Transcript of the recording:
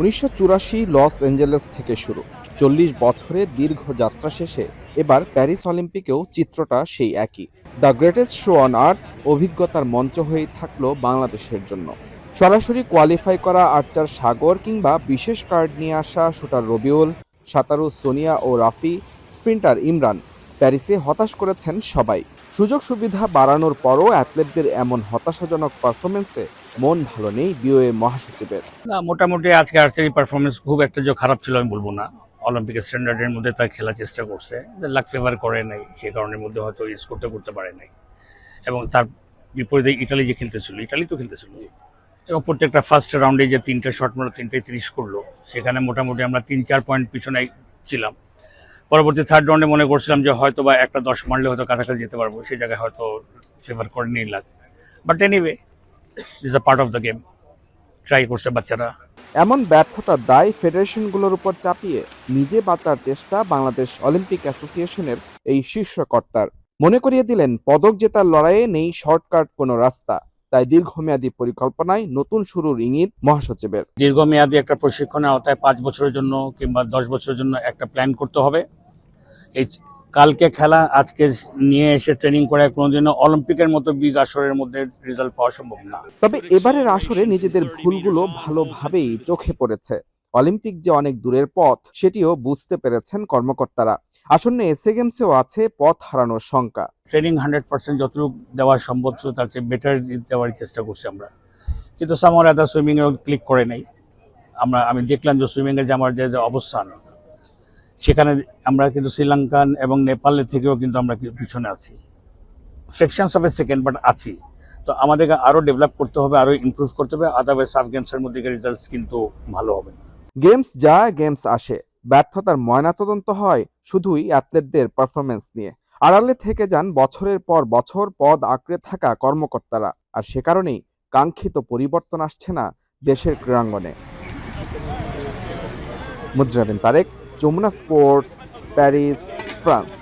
উনিশশো চুরাশি Los Angeles থেকে শুরু। চল্লিশ বছরের দীর্ঘ যাত্রা শেষে এবার প্যারিস অলিম্পিকেও চিত্রটা সেই একই। The greatest show on earth অভিজ্ঞতার মঞ্চ হয়েই থাকল বাংলাদেশের জন্য। সরাসরি কোয়ালিফাই করা আর্চার সাগর কিংবা বিশেষ কার্ড নিয়ে আসা শুটার রবিউল, সাঁতারু সোনিয়া ও রাফি স্প্রিন্টার ইমরান প্যারিসে হতাশ করেছেন সবাই। সুযোগ সুবিধা বাড়ানোর পরও অ্যাথলেটদের এমন হতাশাজনক পারফরমেন্সে মন ভালো নেই বিওএ মহাসচিবের। না, মোটামুটি আজকে আর্চারি পারফরমেন্স খুব একটা যে খারাপ ছিল আমি বলব না। অলিম্পিক স্ট্যান্ডার্ডের মধ্যে তার খেলার চেষ্টা করছে। লাক ফেভার করে নাই, সে কারণের মধ্যে হয়তো স্কোরটা করতে পারে নাই। এবং তার বিপরীতে ইটালি যে খেলতেছিল, ইটালি তো খেলতেছিল। এবং প্রত্যেকটা ফার্স্ট রাউন্ডে যে তিনটা শট মারলো তিনটাই তিরিশ করল, সেখানে মোটামুটি আমরা তিন চার পয়েন্ট পিছনে ছিলাম। পরবর্তী থার্ড রাউন্ডে মনে করছিলাম যে হয়তো বা একটা দশ মারলে হয়তো কাছাকাছি যেতে পারব সেই জায়গায় হয়তো ফেভার করেনি luck but anyway this a part of the game try করছে বাচ্চারা। এমন ব্যর্থতার দায় ফেডারেশনগুলোর উপর চাপিয়ে নিজে বাঁচার চেষ্টা বাংলাদেশ অলিম্পিক অ্যাসোসিয়েশনের এই শীর্ষ কর্তার। মনে করিয়ে দিলেন পদক জেতার লড়াইয়ে নেই শর্টকাট কোনো রাস্তা। তাই দীর্ঘমেয়াদী পরিকল্পনায় নতুন শুরুর ইঙ্গিত মহাসচিবের। দীর্ঘমেয়াদী একটা প্রশিক্ষণের আওতায় পাঁচ বছরের জন্য কিংবা দশ বছরের জন্য একটা প্ল্যান করতে হবে। এই কালকে খেলা আজকে নিয়ে এসে ট্রেনিং করে কোনোদিনও অলিম্পিকের মতো বিগ আসরের মধ্যে রেজাল্ট পাওয়া সম্ভব না। তবে এবারের আসরে নিজেদের ভুলগুলো ভালোভাবেই চোখে পড়েছে। অলিম্পিক যে অনেক দূরের পথ সেটিও বুঝতে পেরেছেন কর্মকর্তারা। আসন্ন এসএ গেমসেও আছে পথ হারানোর শঙ্কা। ট্রেনিং হান্ড্রেড পার্সেন্ট যতটুকু দেওয়া সম্ভব ছিল তার চেয়ে বেটার দেওয়ার চেষ্টা করছি আমরা। কিন্তু সামার আদা সুইমিংয়েও ক্লিক করে নেই। আমরা আমি দেখলাম যে সুইমিংয়ের যে আমার যে যে অবস্থান সেখানে আমরা কিন্তু শ্রীলঙ্কান এবং নেপালের থেকেও কিন্তু আমরা পিছনে আছি। Fractions of a second but আছি। তো আমাদেরকে আরও ডেভেলপ করতে হবে আরও ইমপ্রুভ করতে হবে। আদারওয়াইজ সাব গেমসের মধ্যে রেজাল্টস কিন্তু ভালো হবে গেমস যা গেমস আসে। ব্যর্থতার ময়নাতদন্ত হয় শুধুই অ্যাথলেটদের পারফরমেন্স নিয়ে। আড়ালে থেকে যান বছরের পর বছর পদ আঁকড়ে থাকা কর্মকর্তারা। আর সে কারণেই কাঙ্ক্ষিত পরিবর্তন আসছে না দেশের ক্রীড়াঙ্গনে। মুদ্রাবিন Tarek Jamuna sports Paris France.